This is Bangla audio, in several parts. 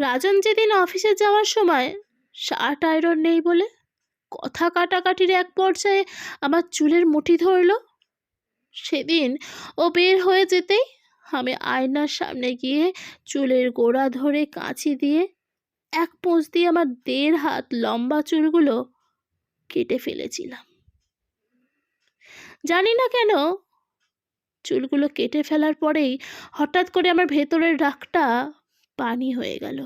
রাজন যেদিন অফিসে যাওয়ার সময় শার্ট আয়রন নেই বলে কথা কাটাকাটির এক পর্যায়ে আমার চুলের মুঠি ধরল। সেদিন ও বের হয়ে যেতেই আমি আয়নার সামনে গিয়ে চুলের গোড়া ধরে কাঁচি দিয়ে এক পোঁচ দিয়ে আমার দেড় হাত লম্বা চুলগুলো কেটে ফেলেছিলাম। জানি না কেন চুলগুলো কেটে ফেলার পরেই হঠাৎ করে আমার ভেতরের রাগটা পানি হয়ে গেল।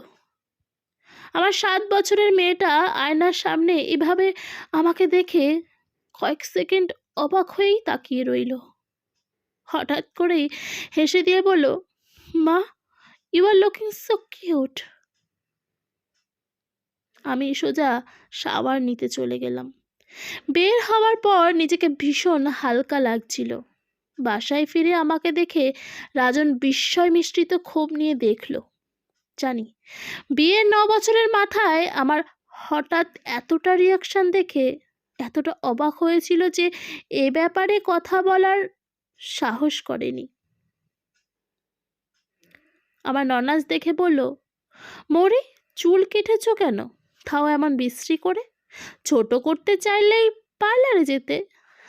আমার সাত বছরের মেয়েটা আয়নার সামনে এভাবে আমাকে দেখে কয়েক সেকেন্ড অবাক হয়েই তাকিয়ে রইল। হঠাৎ করেই হেসে দিয়ে বলল, মা you are looking so cute আমি সোজা শাওয়ার নিতে চলে গেলাম। বের হওয়ার পর নিজেকে ভীষণ হালকা লাগছিল। বাসায় ফিরে আমাকে দেখে রাজন বিস্ময় মিশ্রিত ক্ষোভ নিয়ে দেখল। জানি। বিয়ের ন বছরের মাথায় আমার হঠাৎ এতটা রিয়াকশান দেখে এতটা অবাক হয়েছিল যে এ ব্যাপারে কথা বলার সাহস করেনি। আমার ননাজ দেখে বলল, মৌরি, চুল কেটেছ কেন? তাও এমন বিশ্রী করে। ছোট করতে চাইলেই পার্লারে যেতে।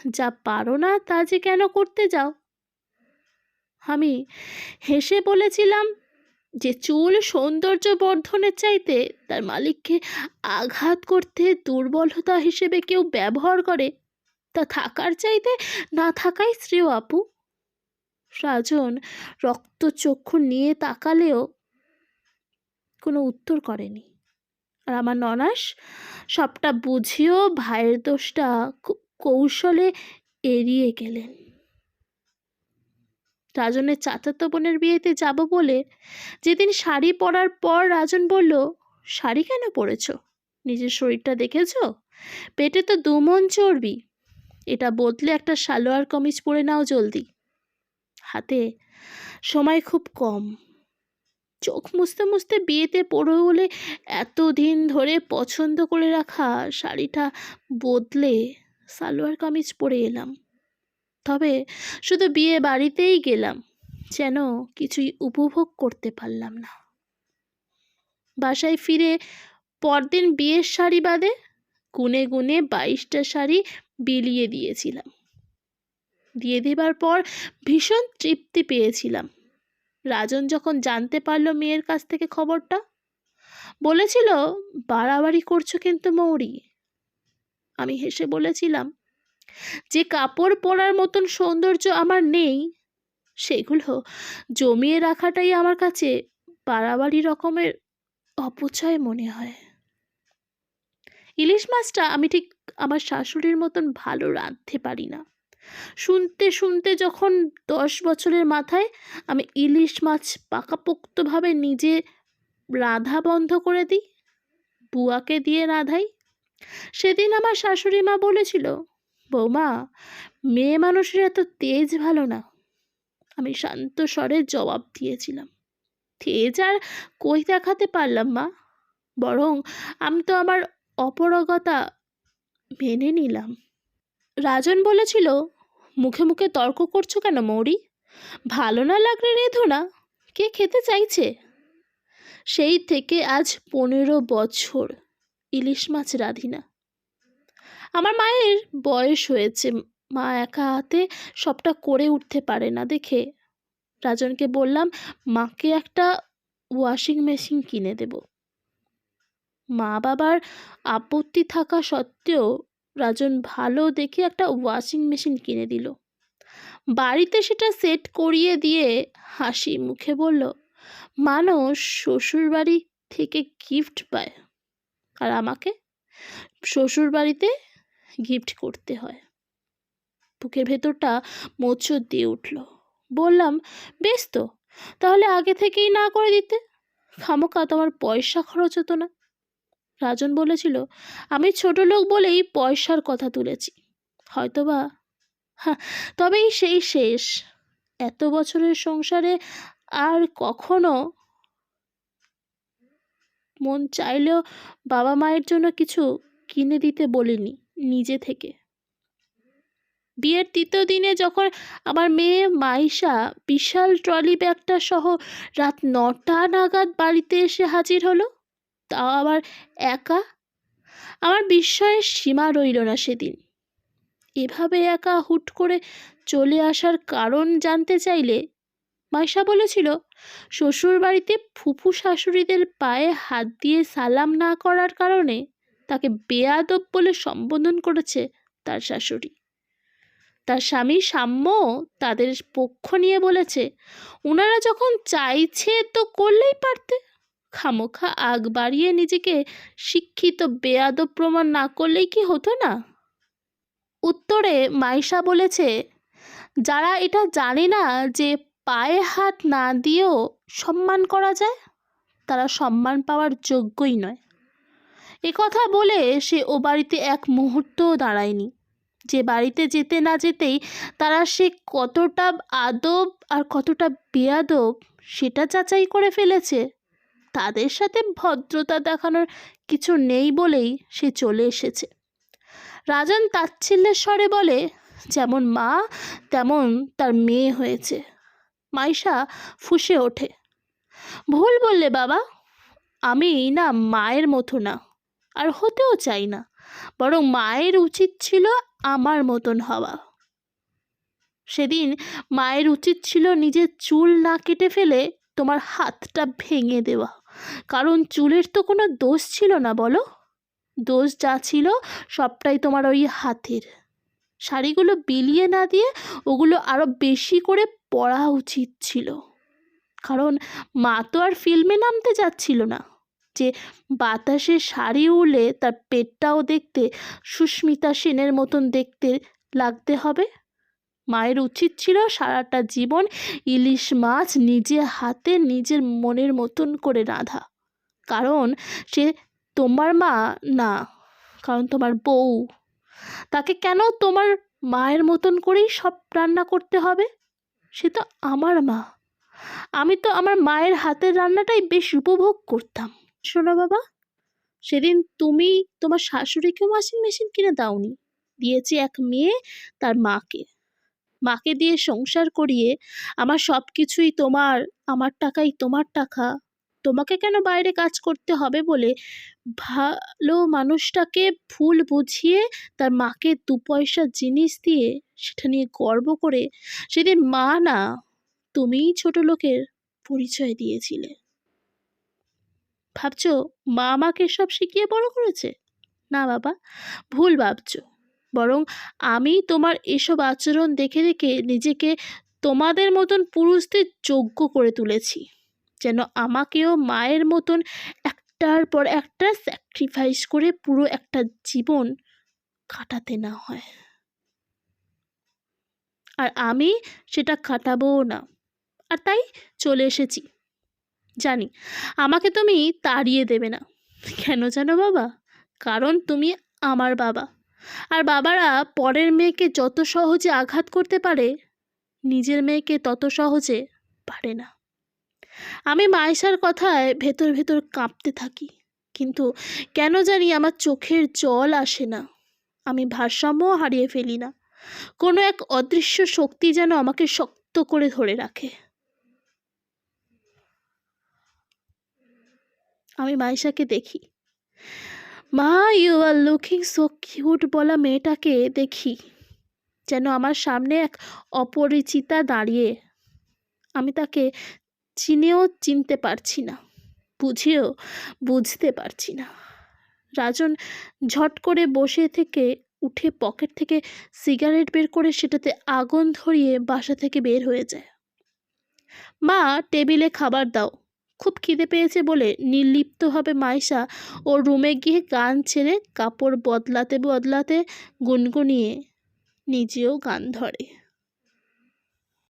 যা পারো না তা যে কেন করতে যাও? আমি হেসে বলেছিলাম যে চুল সৌন্দর্য বর্ধনের চাইতে তার মালিককে আঘাত করতে দুর্বলতা হিসেবে কেউ ব্যবহার করে, তা থাকার চাইতে না থাকাই শ্রেয় আপু। রাজন রক্তচক্ষু নিয়ে তাকালেও কোনো উত্তর করেনি। আর আমার ননাস সবটা বুঝিয়েও ভাইয়ের দোষটা কৌশলে এড়িয়ে গেলেন। রাজনের চাচাতো বোনের বিয়েতে যাব বলে যেদিন শাড়ি পরার পর রাজন বলল, শাড়ি কেন পরেছ? নিজের শরীরটা দেখেছ? পেটে তো দুমন চর্বি। এটা বদলে একটা সালোয়ার কমিজ পরে নাও জলদি। হাতে সময় খুব কম। চোখ মুছতে মুছতে বিয়েতে পড়ো বলে এতদিন ধরে পছন্দ করে রাখা শাড়িটা বদলে সালোয়ার কামিজ পরে এলাম। তবে শুধু বিয়ে বাড়িতেই গেলাম, যেন কিছুই উপভোগ করতে পারলাম না। বাসায় ফিরে পরদিন বিয়ের শাড়ি বাদে গুনে গুনে বাইশটা শাড়ি বিলিয়ে দিয়েছিলাম। দিয়ে দেবার পর ভীষণ তৃপ্তি পেয়েছিলাম। রাজন যখন জানতে পারল মেয়ের কাছ থেকে খবরটা, বলেছিল, বাড়াবাড়ি করছ কিন্তু মৌরি। আমি হেসে বলেছিলাম যে কাপড় পরার মতন সৌন্দর্য আমার নেই, সেগুলো জমিয়ে রাখাটাই আমার কাছে বাড়াবাড়ি রকমের অপচয় মনে হয়। ইলিশ মাছটা আমি ঠিক আমার শাশুড়ির মতন ভালো রাঁধতে পারি না। শুনতে শুনতে যখন দশ বছরের মাথায় আমি ইলিশ মাছ পাকাপোক্তভাবে নিজে রাধা বন্ধ করে দিই, বুয়াকে দিয়ে রাধাই, সেদিন আমার শাশুড়ি মা বলেছিল বৌমা, মেয়ে মানুষের এত তেজ ভালো না। আমি শান্ত স্বরে জবাব দিয়েছিলাম। তেজ আর কই দেখাতে পারলাম মা? বরং আমি তো আমার অপরগতা মেনে নিলাম। রাজন বলেছিল, মুখে মুখে তর্ক করছ কেন মৌরি? ভালো না লাগলে রেধো না। কে খেতে চাইছে? সেই থেকে আজ পনেরো বছর ইলিশ মাছ রাধি না। আমার মায়ের বয়স হয়েছে। মা একা হাতে সবটা করে উঠতে পারে না। দেখে রাজনকে বললাম, মাকে একটা ওয়াশিং মেশিন কিনে দেব। মা বাবার আপত্তি থাকা সত্ত্বেও রাজন ভালো দেখে একটা ওয়াশিং মেশিন কিনে দিল। বাড়িতে সেটা সেট করিয়ে দিয়ে হাসি মুখে বলল, মানুষ শ্বশুরবাড়ি থেকে গিফট পায়। আর আমাকে? শ্বশুরবাড়িতে গিফট করতে হয়। বুকের ভেতরটা মোচড় দিয়ে উঠল। বললাম, বেশ তো, তাহলে আগে থেকেই না করে দিতে? খামোকা তোমার পয়সা খরচ হতো না? রাজন বলেছিল, আমি ছোট লোক বলেই পয়সার কথা তুলেছি। হয়তোবা হ্যাঁ তবেই সেই শেষ। এত বছরের সংসারে আর কখনো মন চাইলেও বাবা মায়ের জন্য কিছু কিনে দিতে বলিনি, নিজে থেকে। বিয়ের তৃতীয় দিনে যখন আমার মেয়ে মাইশা বিশাল ট্রলি ব্যাগটা সহ রাত নটা নাগাদ বাড়িতে এসে হাজির হলো, তাও আবার একা? আমার বিস্ময়ের সীমা রইল না সেদিন। এভাবে একা হুট করে চলে আসার কারণ জানতে চাইলে মাইশা বলেছিল শ্বশুর বাড়িতে ফুফু শাশুড়িদের পায়ে হাত দিয়ে সালাম না করার কারণে তাকে বেয়াদব বলে সম্বোধন করেছে তার শাশুড়ি। তার স্বামী সাম্য তাদের পক্ষ নিয়ে বলেছে ওনারা যখন চাইছে তো করলেই পারতে। খামোখা আগ বাড়িয়ে নিজেকে শিক্ষিত বেয়াদব প্রমাণ না করলেই কি হতো না? উত্তরে মাইশা বলেছে, যারা এটা জানে না যে পায়ে হাত না দিয়েও সম্মান করা যায়, তারা সম্মান পাওয়ার যোগ্যই নয়। কথা বলে সে ও বাড়িতে এক মুহূর্তও দাঁড়ায়নি। যে বাড়িতে যেতে না যেতেই তারা সে কতটা আদব আর কতটা বেয়াদব সেটা যাচাই করে ফেলেছে। তাদের সাথে ভদ্রতা দেখানোর কিছু নেই বলেই সে চলে এসেছে। রাজন তাচ্ছিল্যের স্বরে বলে, যেমন মা, তেমন তার মেয়ে হয়েছে মাইশা ফুঁসে ওঠে। ভুল বললে বাবা আমি না মায়ের মতো না। আর হতেও চাই না। বরং মায়ের উচিত ছিল আমার মতন হওয়া। সেদিন মায়ের উচিত ছিল নিজের চুল না কেটে ফেলে তোমার হাতটা ভেঙে দেওয়া। কারণ চুলের তো কোনো দোষ ছিল না, বলো? দোষ যা ছিল সবটাই তোমার ওই হাতের। শাড়িগুলো বিলিয়ে না দিয়ে ওগুলো আরও বেশি করে পরা উচিত ছিল। কারণ মা তো আর ফিল্মে নামতে যাচ্ছিল না। যে বাতাসে শাড়ি উড়লে তার পেটটাও দেখতে সুস্মিতা সেনের মতন দেখতে লাগতে হবে। মায়ের উচিত ছিল সারাটা জীবন ইলিশ মাছ নিজে হাতে নিজের মনের মতন করে রাঁধা। কারণ সে তোমার মা না, কারণ তোমার বউ। তাকে কেন তোমার মায়ের মতন করেই সব রান্না করতে হবে? সে তো আমার মা। আমি তো আমার মায়ের হাতের রান্নাটাই বেশ উপভোগ করতাম। শোনো বাবা, সেদিন তুমি তোমার শাশুড়িকে ওয়াশিং মেশিন কিনে দাওনি, দিয়েছি এক মেয়ে তার মাকে। মাকে দিয়ে সংসার করিয়ে আমার সব কিছুই তোমার, আমার টাকাই তোমার টাকা, তোমাকে কেন বাইরে কাজ করতে হবে বলে ভালো মানুষটাকে ভুল বুঝিয়ে তার মাকে দু পয়সা জিনিস দিয়ে সেটা নিয়ে গর্ব করে সেদিন মা না, তুমিই ছোট লোকের পরিচয় দিয়েছিলে। ভাবছ মা আমাকে সব শিখিয়ে বড় করেছে? না বাবা, ভুল ভাবছ। বরং আমি তোমার এসব আচরণ দেখে দেখে নিজেকে তোমাদের মতন পুরুষদের যোগ্য করে তুলেছি। যেন আমাকেও মায়ের মতন একটার পর একটা স্যাক্রিফাইস করে পুরো একটা জীবন কাটাতে না হয়। আর আমি সেটা কাটাবও না। আর তাই চলে এসেছি। জানি, আমাকে তুমি তাড়িয়ে দেবে না। কেন জানো বাবা? কারণ তুমি আমার বাবা। আর বাবারা পরের মেয়েকে যত সহজে আঘাত করতে পারে, নিজের মেয়েকে তত সহজে পারে না। আমি মায়েশার কথায় ভেতর ভেতর কাঁপতে থাকি, কিন্তু কেন জানি আমার চোখের জল আসে না। আমি ভারসাম্যও হারিয়ে ফেলি না। কোনো এক অদৃশ্য শক্তি যেন আমাকে শক্ত করে ধরে রাখে। আমি মাইশাকে দেখি। মা you are looking so cute বলা মেয়েটাকে দেখি। যেন আমার সামনে এক অপরিচিতা দাঁড়িয়ে। আমি তাকে চিনেও চিনতে পারছি না, বুঝেও বুঝতে পারছি না। রাজন ঝট করে বসে থেকে উঠে পকেট থেকে সিগারেট বের করে সেটাতে আগুন ধরিয়ে বাসা থেকে বের হয়ে যায়। মা, টেবিলে খাবার দাও। খুব খিদে পেয়েছে বলে নির্লিপ্তভাবে মাইশা। ও রুমে গিয়ে গান ছেড়ে কাপড় বদলাতে বদলাতে গুনগুনিয়ে নিজেও গান ধরে।